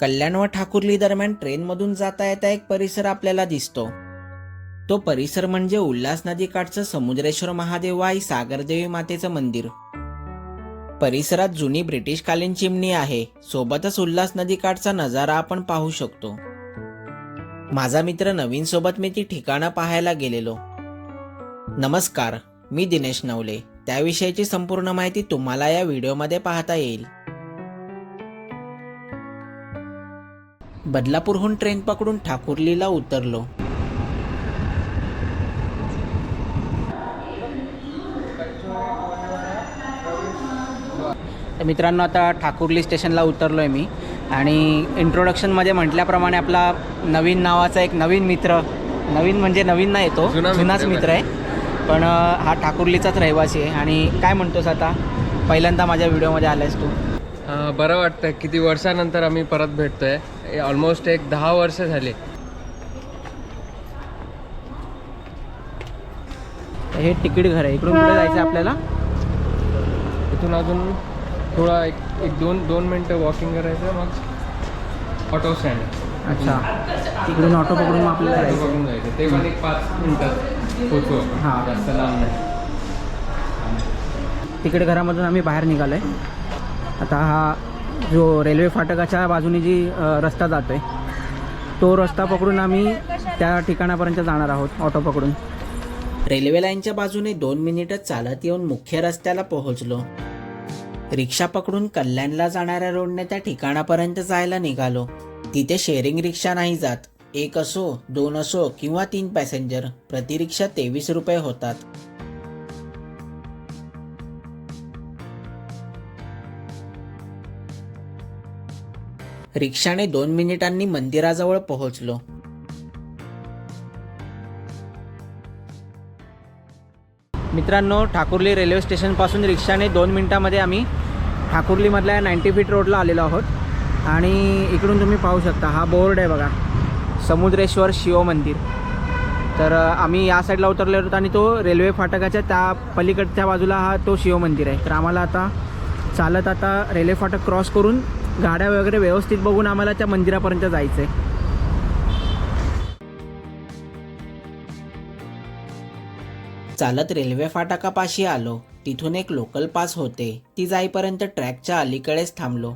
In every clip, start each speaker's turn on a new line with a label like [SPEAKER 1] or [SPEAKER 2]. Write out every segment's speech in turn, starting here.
[SPEAKER 1] कल्याण व ठाकुर्ली दरम्यान ट्रेनमधून जाता येता एक परिसर आपल्याला दिसतो. तो परिसर म्हणजे उल्हास नदीकाठचं समुद्रेश्वर महादेव आई सागरदेवी मातेचं मंदिर. परिसरात जुनी ब्रिटिशकालीन चिमणी आहे. सोबतच उल्हास नदीकाठचा नजारा आपण पाहू शकतो. माझा मित्र नवीन सोबत मी ती ठिकाणं पाहायला गेलेलो. नमस्कार मी दिनेश नवले. त्याविषयीची संपूर्ण माहिती तुम्हाला या व्हिडिओमध्ये पाहता येईल. बदलापूरहून ट्रेन पकडून ठाकुर्लीला उतरलो. तर मित्रांनो आता ठाकुर्ली स्टेशनला उतरलो आहे मी. आणि इंट्रोडक्शनमध्ये म्हटल्याप्रमाणे आपला नवीन नावाचा एक नवीन मित्र नवीन म्हणजे नवीन नाही येतो जुनाच
[SPEAKER 2] आहे.
[SPEAKER 1] मित्र आहे. पण हा ठाकुर्लीचाच रहिवासी आहे. आणि काय म्हणतोस आता? पहिल्यांदा माझ्या व्हिडिओमध्ये आलायस तू.
[SPEAKER 2] बरं वाटतं किती वर्षानंतर आम्ही परत भेटतोय. ऑलमोस्ट एक दहा वर्ष झाले.
[SPEAKER 1] हे तिकीट घर आहे. इकडून कुठे जायचं आहे आपल्याला.
[SPEAKER 2] इथून अजून थोडा एक एक दोन दोन मिनटं वॉकिंग करायचं मग ऑटो स्टँड
[SPEAKER 1] अच्छा. तिकडून ऑटो पकडून मग आपल्याला जायचं
[SPEAKER 2] बघून जायचं ते पण एक पाच मिनटात पोचू आपण.
[SPEAKER 1] हां.
[SPEAKER 2] जास्त लांब नाही.
[SPEAKER 1] तिकीट घरामधून आम्ही बाहेर निघालो आहे आता हा जो रेल्वे फाटकाच्या बाजूने जी रस्ता जातो आहे तो रस्ता पकडून आम्ही त्या ठिकाणापर्यंत जाणार आहोत ऑटो पकडून. रेल्वे लाईनच्या बाजूने दोन मिनिटं चालत येऊन मुख्य रस्त्याला पोहोचलो. रिक्षा पकडून कल्याणला जाणाऱ्या रोडने त्या ठिकाणापर्यंत जायला निघालो. तिथे शेअरिंग रिक्षा नाही जात. एक असो दोन असो किंवा तीन पॅसेंजर प्रतिरिक्षा तेवीस रुपये होतात. रिक्षाने दोन मिनिटांनी मंदिराजवळ पोहोचलो. मित्रांनो ठाकुर्ली रेल्वे स्टेशनपासून रिक्षाने दोन मिनिटामध्ये आम्ही ठाकुर्लीमधल्या नाईन्टी फीट रोडला आलेलो आहोत. आणि इकडून तुम्ही पाहू शकता हा बोर्ड आहे बघा समुद्रेश्वर शिव मंदिर. तर आम्ही या साईडला उतरले होतो आणि तो रेल्वे फाटकाच्या त्या पलीकडच्या बाजूला हा तो शिव मंदिर आहे. तर आम्हाला आता चालत आता रेल्वे फाटक क्रॉस करून गाड्या वगैरे व्यवस्थित बघून आम्हाला त्या मंदिरापर्यंत जायचं आहे चालत रेल्वे फाटकापाशी आलो. तिथून एक लोकल पास होते. ती जाईपर्यंत ट्रॅकच्या अलीकडेच थांबलो.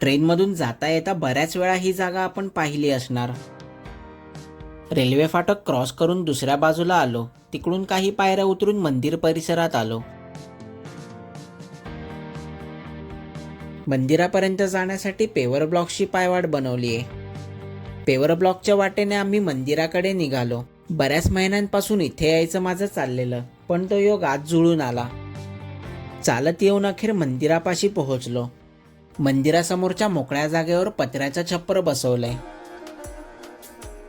[SPEAKER 1] ट्रेनमधून जाता येता बऱ्याच वेळा ही जागा आपण पाहिली असणार. रेल्वे फाटक क्रॉस करून दुसऱ्या बाजूला आलो. तिकडून काही पायऱ्या उतरून मंदिर परिसरात आलो. मंदिरापर्यंत जाण्यासाठी पेवर ब्लॉकची पायवाट बनवली आहे पेवर ब्लॉकच्या वाटेने आम्ही मंदिराकडे निघालो. बऱ्याच महिन्यांपासून इथे यायचं माझं चाललेलं पण तो योग आज जुळून आला. चालत येऊन अखेर मंदिरापाशी पोहोचलो. मंदिरासमोरच्या मोकळ्या जागेवर पत्र्याचं छप्पर बसवलंय.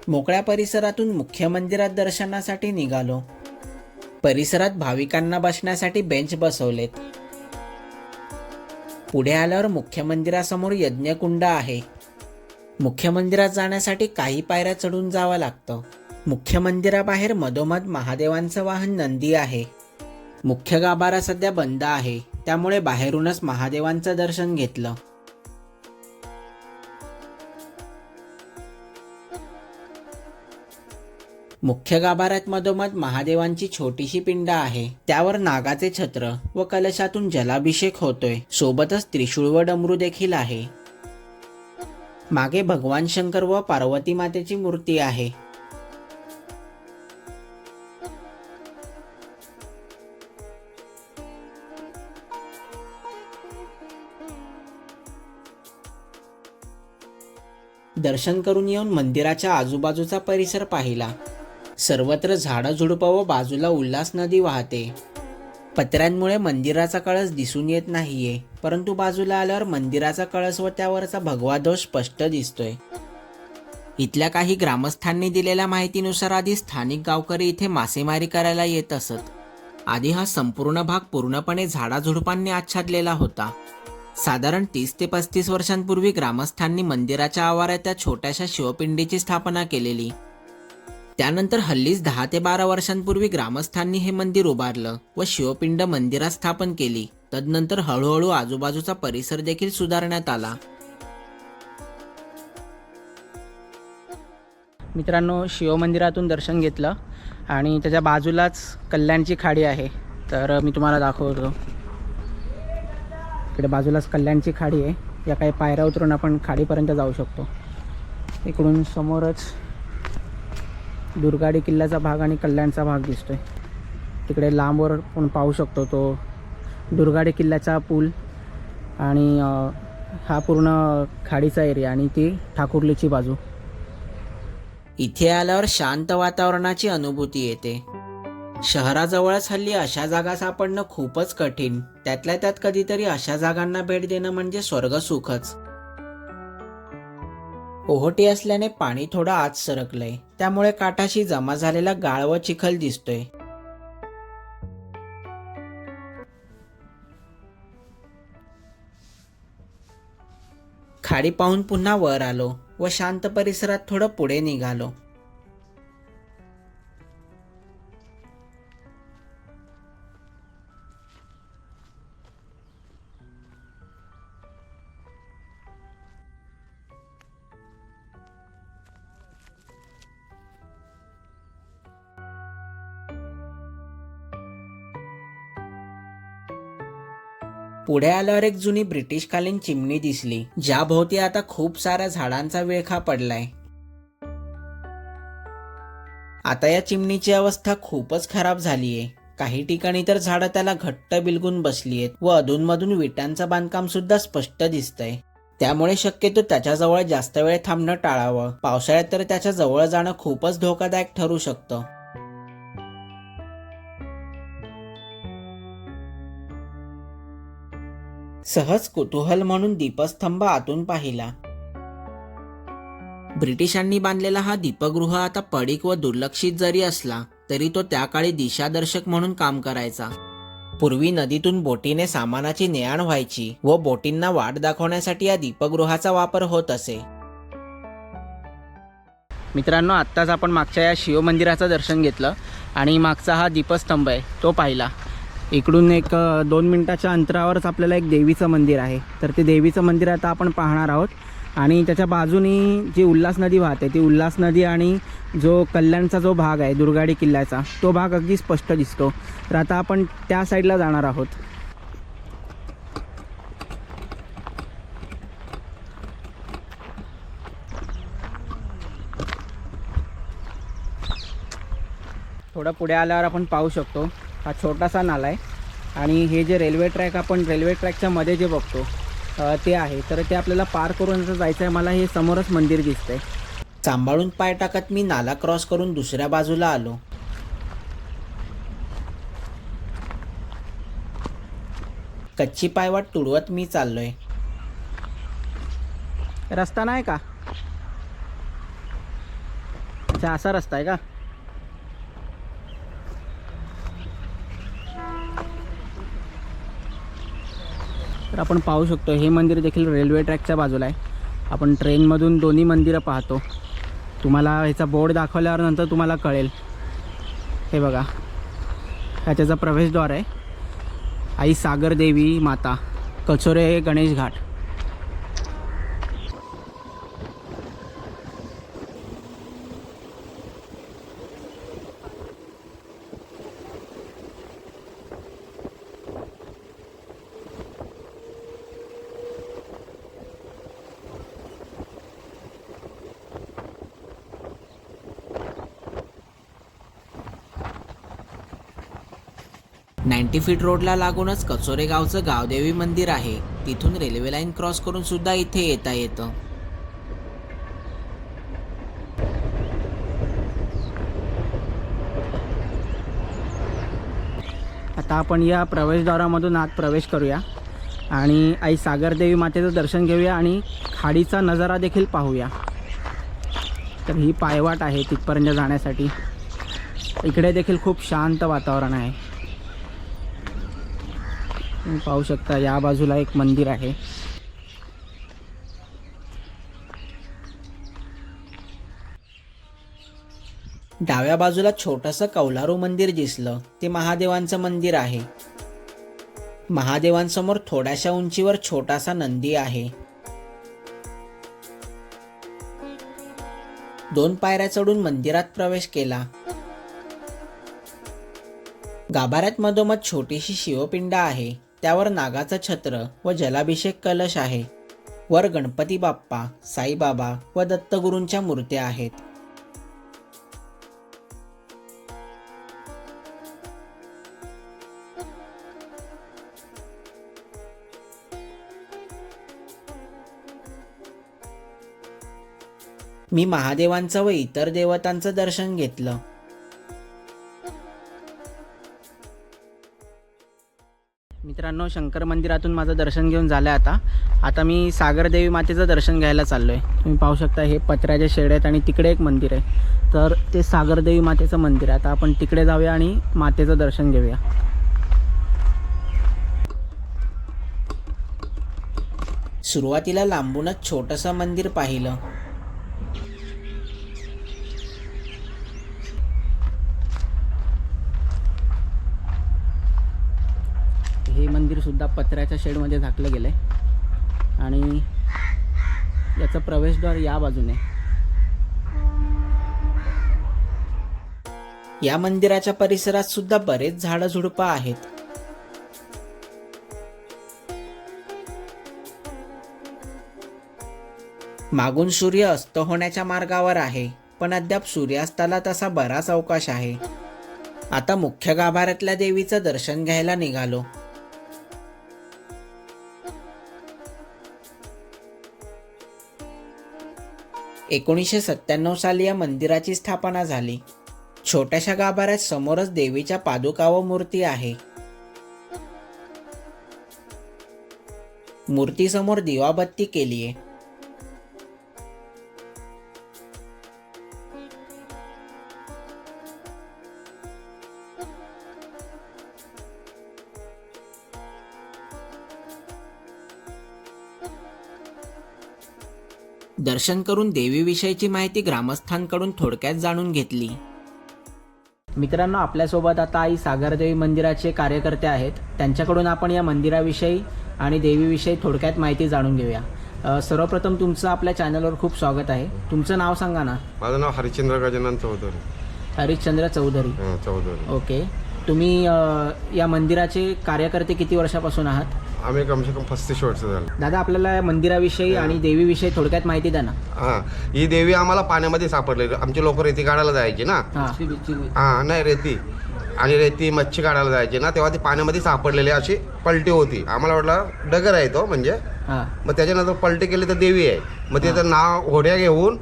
[SPEAKER 1] मोकळ्या परिसरातून मुख्य मंदिरात दर्शनासाठी निघालो. परिसरात भाविकांना बसण्यासाठी बेंच बसवलेत. पुढे आल्यावर मुख्य मंदिरासमोर यज्ञकुंड आहे. मुख्य मंदिरात जाण्यासाठी काही पायऱ्या चढून जावं लागतं. मुख्य मंदिराबाहेर मधोमध महादेवांचं वाहन नंदी आहे. मुख्य गाभारा सध्या बंद आहे. त्यामुळे बाहेरूनच महादेवांचं दर्शन घेतलं. मुख्य गाभाऱ्यात मधोमध महादेवांची छोटीशी पिंड आहे. त्यावर नागाचे छत्र व कलशातून जलाभिषेक होतोय. सोबतच त्रिशूळ व डमरू देखील आहे. मागे भगवान शंकर व पार्वती मातेची मूर्ती आहे. दर्शन करून येऊन मंदिराच्या आजूबाजूचा परिसर पाहिला. सर्वत्र झाडझुडपं व बाजूला उल्हास नदी वाहते. पत्र्यांमुळे मंदिराचा कळस दिसून येत नाहीये परंतु बाजूला आल्यावर मंदिराचा कळस व त्यावरचा भगवा ध्वज स्पष्ट दिसतोय. इथल्या काही ग्रामस्थांनी दिलेल्या माहितीनुसार आधी स्थानिक गावकरी इथे मासेमारी करायला येत असत. आधी हा संपूर्ण भाग पूर्णपणे झाडाझुडपांनी आच्छादलेला होता. साधारण तीस ते पस्तीस वर्षांपूर्वी ग्रामस्थांनी मंदिराच्या आवारात त्या छोट्याशा शिवपिंडीची स्थापना केलेली. त्यानंतर हल्लीच दहा ते बारा वर्षांपूर्वी ग्रामस्थांनी हे मंदिर उभारलं व शिवपिंड मंदिरात स्थापन केली. तदनंतर हळूहळू आजूबाजूचा परिसर देखील सुधारण्यात आला.
[SPEAKER 3] मित्रांनो शिवमंदिरातून दर्शन घेतलं आणि त्याच्या बाजूलाच कल्याणची खाडी आहे. तर मी तुम्हाला दाखवतो. इकडे बाजूलाच कल्याणची खाडी आहे. या काही पायऱ्या उतरून आपण खाडीपर्यंत जाऊ शकतो. इकडून समोरच दुर्गाडी किल्ल्याचा भाग आणि कल्याणचा भाग दिसतोय. तिकडे लांबवर पण पाहू शकतो तो दुर्गाडी किल्ल्याचा पूल आणि हा पूर्ण खाडीचा एरिया आणि ती ठाकुर्लीची बाजू.
[SPEAKER 1] इथे आल्यावर शांत वातावरणाची अनुभूती येते. शहराजवळच हल्ली अशा जागा सापडणं खूपच कठीण. त्यातल्या त्यात कधीतरी अशा जागांना भेट देणं म्हणजे स्वर्गसुखच ओहोटी असल्याने पाणी थोडं आत सरकलंय. त्यामुळे काठाशी जमा झालेला गाळ व चिखल दिसतोय. खाडी पाहून पुन्हा वर आलो व शांत परिसरात थोडं पुढे निघालो. पुढे आल्यावर एक जुनी ब्रिटिशकालीन चिमणी दिसली ज्या भोवती आता खूप साऱ्या झाडांचा विळखा पडलाय. आता या चिमणीची अवस्था खूपच खराब झालीये. काही ठिकाणी तर झाडं त्याला घट्ट बिलगून बसलीयेत व अधूनमधून विटांचं बांधकाम सुद्धा स्पष्ट दिसतंय. त्यामुळे शक्यतो त्याच्याजवळ जास्त वेळ थांबणं टाळावं. पावसाळ्यात तर त्याच्याजवळ जाणं खूपच धोकादायक ठरू शकतं. सहज कुतूहल म्हणून दीपस्तंभ आतून पाहिला. ब्रिटिशांनी बांधलेला हा दीपगृह आता पडीक व दुर्लक्षित जरी असला तरी तो त्या काळी दिशादर्शक म्हणून काम करायचा. पूर्वी नदीतून बोटीने सामानाची नेआण व्हायची व बोटींना वाट दाखवण्यासाठी या दीपगृहाचा वापर होत असे.
[SPEAKER 3] मित्रांनो आत्ताच आपण मागच्या या शिवमंदिराचं दर्शन घेतलं आणि मागचा हा दीपस्तंभ आहे तो पाहिला. इकडून एक दोन मिनटाच्या अंतरावरच आपल्याला एक देवीचं मंदिर आहे. तर ते देवीचं मंदिर आता आपण पाहणार आहोत. आणि त्याच्या बाजूनी जी उल्हास नदी वाहते ती उल्हास नदी आणि जो कल्याणचा जो भाग आहे दुर्गाडी किल्ल्याचा तो भाग अगदी स्पष्ट दिसतो. तर आता आपण त्या साईडला जाणार आहोत. थोडं पुढे आल्यावर आपण पाहू शकतो. हा छोटासा नाला आहे. आणि हे जे रेल्वे ट्रॅक आपण रेल्वे ट्रॅकच्या मध्ये जे बघतो ते आहे. तर ते आपल्याला पार करून जायचं आहे मला हे समोरच मंदिर दिसतंय.
[SPEAKER 1] सांभाळून पाय टाकत मी नाला क्रॉस करून दुसऱ्या बाजूला आलो. कच्ची पायवाट तुडवत मी चाललोय.
[SPEAKER 3] रस्ता नाही का? अच्छा असा रस्ता आहे का? तर आपण पाहू शकतो हे मंदिर देखील रेल्वे ट्रॅकच्या बाजूला आहे. आपण ट्रेनमधून दोन्ही मंदिरं पाहतो. तुम्हाला ह्याचा बोर्ड दाखवल्यावर नंतर तुम्हाला कळेल. हे बघा. ह्याच्याचा त्याचा प्रवेशद्वार आहे. आई सागर देवी माता. कचोरे गणेश घाट.
[SPEAKER 1] नाईन्टी फीट रोडला लागूनच कचोरे गावचं गावदेवी मंदिर आहे. तिथून रेल्वे लाईन क्रॉस करून सुद्धा इथे येता येतं.
[SPEAKER 3] आता आपण या प्रवेशद्वारामधून आत प्रवेश करूया आणि आई सागरदेवी मातेचं दर्शन घेऊया आणि खाडीचा नजारा देखील पाहूया. तर ही पायवाट आहे तिथपर्यंत जाण्यासाठी. इकडे देखील खूप शांत वातावरण आहे. तुम्ही पाहू शकता या बाजूला एक मंदिर आहे.
[SPEAKER 1] डाव्या बाजूला छोटंसं कौलारू मंदिर दिसलं. ते महादेवांचं मंदिर आहे. महादेवांसमोर थोड्याशा उंचीवर छोटासा नंदी आहे. दोन पायऱ्या चढून मंदिरात प्रवेश केला. गाभाऱ्यात मधोमध छोटीशी शिवपिंड आहे. त्यावर नागाचं छत्र व जलाभिषेक कलश आहे. वर गणपती बाप्पा साईबाबा व दत्तगुरूंच्या मूर्त्या आहेत. मी महादेवांचं व इतर देवतांचं दर्शन घेतलं.
[SPEAKER 3] मित्रांनो शंकर मंदिरातून माझं दर्शन घेऊन झालं आहे आता. आता मी सागरदेवी मातेचं दर्शन घ्यायला चाललो आहे तुम्ही पाहू शकता हे पत्र्याचे शेड आहेत आणि तिकडे एक मंदिर आहे. तर ते सागरदेवी मातेचं मंदिर आहे. आता आपण तिकडे जाऊया आणि मातेचं दर्शन घेऊया.
[SPEAKER 1] सुरुवातीला लांबूनच छोटंसं मंदिर पाहिलं
[SPEAKER 3] हे मंदिरसुद्धा पत्र्याच्या शेडमध्ये झाकलं गेलं आहे आणि याचं प्रवेशद्वार या बाजूने.
[SPEAKER 1] या मंदिराच्या परिसरात सुद्धा बरेच झाडं झुडपं आहेत. मागून सूर्य अस्त होण्याच्या मार्गावर आहे पण अद्याप सूर्यास्ताला तसा बराच अवकाश आहे. आता मुख्य गाभाऱ्यातल्या देवीचं दर्शन घ्यायला निघालो. एकोणीसशे सत्त्याण्णव साली या मंदिराची स्थापना झाली. छोट्याशा गाभाऱ्यात समोरच देवीच्या पादुका व मूर्ती आहे. मूर्तीसमोर दिवाबत्ती केली आहे दर्शन करून देवीविषयीची माहिती ग्रामस्थांकडून थोडक्यात जाणून घेतली.
[SPEAKER 3] मित्रांनो आपल्यासोबत आता आई सागरदेवी मंदिराचे कार्यकर्ते आहेत. त्यांच्याकडून आपण या मंदिराविषयी आणि देवीविषयी थोडक्यात माहिती जाणून घेऊया. सर्वप्रथम तुमचं आपल्या चॅनलवर खूप स्वागत आहे. तुमचं नाव सांगा ना.
[SPEAKER 4] माझं नाव हरिश्चंद्र गजानन चौधरी.
[SPEAKER 3] हरिश्चंद्र चौधरी.
[SPEAKER 4] चौधरी.
[SPEAKER 3] ओके. तुम्ही या मंदिराचे कार्यकर्ते किती वर्षापासून आहात?
[SPEAKER 4] आम्ही कमसे कम पस्तीस वर्ष झालं.
[SPEAKER 3] दादा आपल्याला मंदिराविषयी आणि देवीविषयी थोडक्यात माहिती द्या ना.
[SPEAKER 4] हां. ही देवी आम्हाला पाण्यामध्ये सापडलेली आमचे लोक रेती काढायला जायचे ना.
[SPEAKER 3] हां.
[SPEAKER 4] हां नाही रेती. आणि रेती मच्छी काढायला जायचे ना. तेव्हा ती पाण्यामध्ये सापडलेली अशी पलटी होती. आम्हाला वाटलं डगर आहे तो म्हणजे.
[SPEAKER 3] हां.
[SPEAKER 4] मग त्याच्यानंतर पलटी केली तर देवी आहे. मग तिचं नाव होड्या घेऊन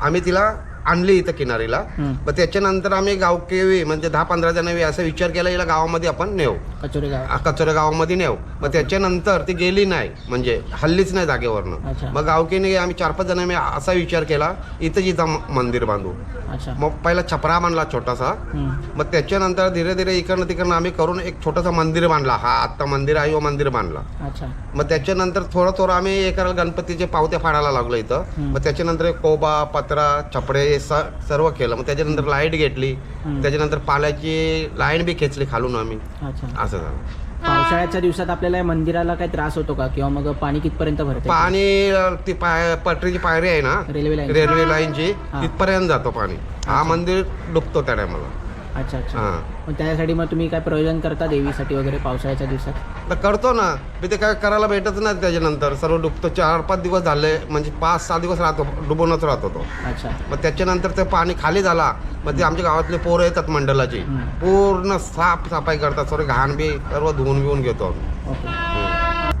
[SPEAKER 4] आम्ही तिला आणली इथं किनारीला.
[SPEAKER 3] हं.
[SPEAKER 4] मग त्याच्यानंतर आम्ही गावकेवी म्हणजे दहा पंधरा जण असा विचार केला हिला गावामध्ये आपण नेऊ.
[SPEAKER 3] कचोरी गाव.
[SPEAKER 4] कचोऱ्या गावामध्ये नेऊ. मग त्याच्यानंतर ती गेली नाही म्हणजे हल्लीच नाही जागेवरनं.
[SPEAKER 3] अच्छा.
[SPEAKER 4] मग गावकीने आम्ही चार पाच जण आम्ही असा विचार केला इथं जिथं म- मंदिर बांधू.
[SPEAKER 3] अच्छा.
[SPEAKER 4] मग पहिला छपरा बांधला छोटासा.
[SPEAKER 3] हं.
[SPEAKER 4] मग त्याच्यानंतर धीरे धीरे इकडनं तिकडनं आम्ही करून एक छोटासा मंदिर बांधला. हा आत्ता मंदिर आहे व मंदिर बांधला.
[SPEAKER 3] अच्छा.
[SPEAKER 4] मग त्याच्यानंतर थोडं थोडं आम्ही एका गणपतीचे पावत्या फाडायला लागलो इथं.
[SPEAKER 3] हं.
[SPEAKER 4] मग त्याच्यानंतर कोबा पत्रा छपडे स- सर्व केलं. मग त्याच्यानंतर लाइट घेतली. त्याच्यानंतर पाल्याची लाईन बी खेचली खालून आम्ही.
[SPEAKER 3] अच्छा.
[SPEAKER 4] असं झालं.
[SPEAKER 3] पावसाळ्याच्या दिवसात आपल्याला या मंदिराला काही त्रास होतो का? किंवा मग पाणी कितपर्यंत भरते?
[SPEAKER 4] पाणी ती पाय पटरीची पायरी आहे ना?
[SPEAKER 3] रेल्वे लाईन
[SPEAKER 4] रेल्वे लाईनची. तिथपर्यंत जातो पाणी. हा मंदिर डुबतो त्या टायमाला.
[SPEAKER 3] अच्छा अच्छा.
[SPEAKER 4] हा.
[SPEAKER 3] मग त्यासाठी मग तुम्ही काय प्रयोजन करता देवीसाठी वगैरे पावसाळ्याच्या दिवसात?
[SPEAKER 4] तर करतो ना. मी ते काय करायला भेटत नाही त्याच्यानंतर. सर्व डुबतो. चार पाच दिवस झाले. म्हणजे पाच सहा दिवस राहतो. डुबूनच राहतो तो.
[SPEAKER 3] अच्छा.
[SPEAKER 4] मग त्याच्यानंतर ते पाणी खाली झाला. मग ते आमच्या गावातले पोरं येतात मंडळाची. पूर्ण साफ सफाई करतात. सर्व घाण बी सर्व धुवून बिवून घेतो आम्ही.
[SPEAKER 3] ओके.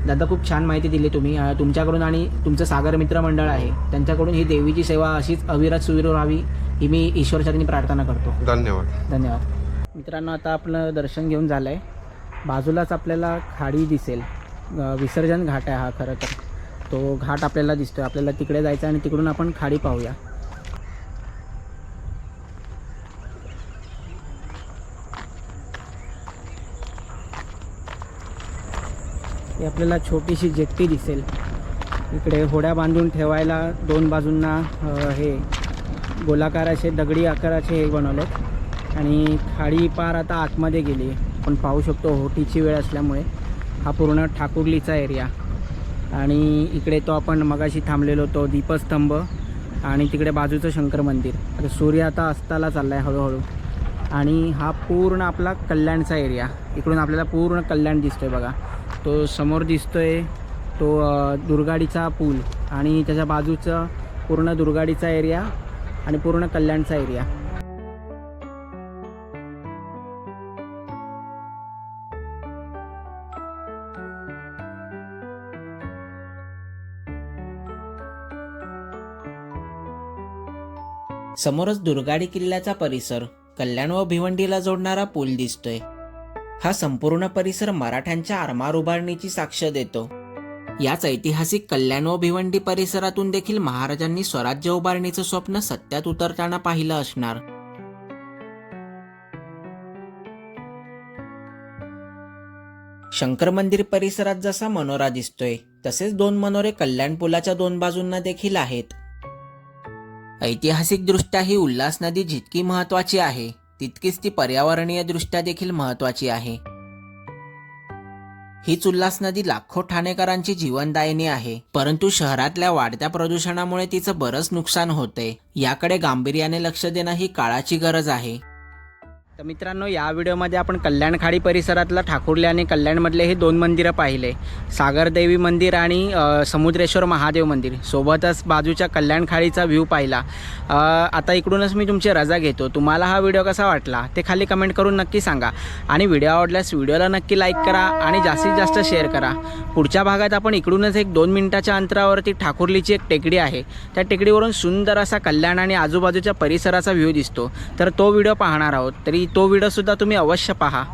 [SPEAKER 3] दादा खूप छान माहिती दिली तुम्ही. तुमच्याकडून आणि तुमचं सागर मित्र मंडळ आहे त्यांच्याकडून ही देवीची सेवा अशीच अविरत सुरू राहावी ही मी ईश्वरचरणी प्रार्थना करतो.
[SPEAKER 4] धन्यवाद.
[SPEAKER 3] धन्यवाद. मित्रांनो आता आपलं दर्शन घेऊन झालं आहे बाजूलाच आपल्याला खाडी दिसेल. विसर्जन घाट आहे हा खरं तर. तो घाट आपल्याला दिसतोय. आपल्याला तिकडे जायचं आणि तिकडून आपण खाडी पाहूया. ही आपल्याला छोटीशी जेट्टी दिसेल. इकडे होड्या बांधून ठेवायला दोन बाजूंना हे गोलाकार असे दगडी आकाराचे हे बनवलेत. आणि खाडी पार आता आतमध्ये गेली आपण पाहू शकतो होटीची वेळ असल्यामुळे. हा पूर्ण ठाकुर्लीचा एरिया. आणि इकडे तो आपण मगाशी थांबलेलो तो दीपस्तंभ आणि तिकडे बाजूचं शंकर मंदिर. आता सूर्य आता अस्ताला चालला आहे हळूहळू. आणि हा पूर्ण आपला कल्याणचा एरिया. इकडून आपल्याला पूर्ण कल्याण दिसतोय बघा. तो समोर दिसतोय तो दुर्गाडीचा पूल आणि त्याच्या बाजूचा पूर्ण दुर्गाडीचा एरिया आणि पूर्ण कल्याणचा एरिया.
[SPEAKER 1] समोरच दुर्गाडी किल्ल्याचा परिसर कल्याण व भिवंडीला जोडणारा पूल दिसतोय. हा संपूर्ण परिसर मराठ्यांच्या आरमार उभारणीची साक्ष देतो. याच ऐतिहासिक कल्याण व भिवंडी परिसरातून देखील महाराजांनी स्वराज्य उभारणीचं स्वप्न सत्यात उतरताना पाहिलं असणार. शंकर मंदिर परिसरात जसा मनोरा दिसतोय तसेच दोन मनोरे कल्याण पुलाच्या दोन बाजूंना देखील आहेत. ऐतिहासिकदृष्ट्या ही उल्हास नदी जितकी महत्वाची आहे तितकीच ती पर्यावरणीय दृष्ट्या देखील महत्वाची आहे. हीच उल्हास नदी लाखो ठाणेकरांची जीवनदायिनी आहे. परंतु शहरातल्या वाढत्या प्रदूषणामुळे तिचं बरंच नुकसान होते याकडे गांभीर्याने लक्ष देणं ही काळाची गरज आहे.
[SPEAKER 3] तर मित्रांनो या व्हिडिओमध्ये आपण कल्याणखाडी परिसरातला परिसरातलं ठाकुर्ले आणि कल्याणमधले हे दोन मंदिरं पाहिले. सागरदेवी मंदिर आणि समुद्रेश्वर महादेव मंदिर. सोबतच बाजूच्या कल्याणखाडीचा व्ह्यू पाहिला. आता इकडूनच मी तुमची रजा घेतो. तुम्हाला हा व्हिडिओ कसा वाटला ते खाली कमेंट करून नक्की सांगा. आणि व्हिडिओ आवडल्यास व्हिडिओला नक्की लाईक करा आणि जास्तीत जास्त शेअर करा. पुढच्या भागात आपण इकडूनच एक दोन मिनिटाच्या अंतरावरती ठाकुर्लीची एक टेकडी आहे. त्या टेकडीवरून सुंदर असा कल्याण आणि आजूबाजूच्या परिसराचा व्ह्यू दिसतो. तर तो व्हिडिओ पाहणार आहोत. तरी तो व्हिडिओसुद्धा तुम्ही अवश्य पहा.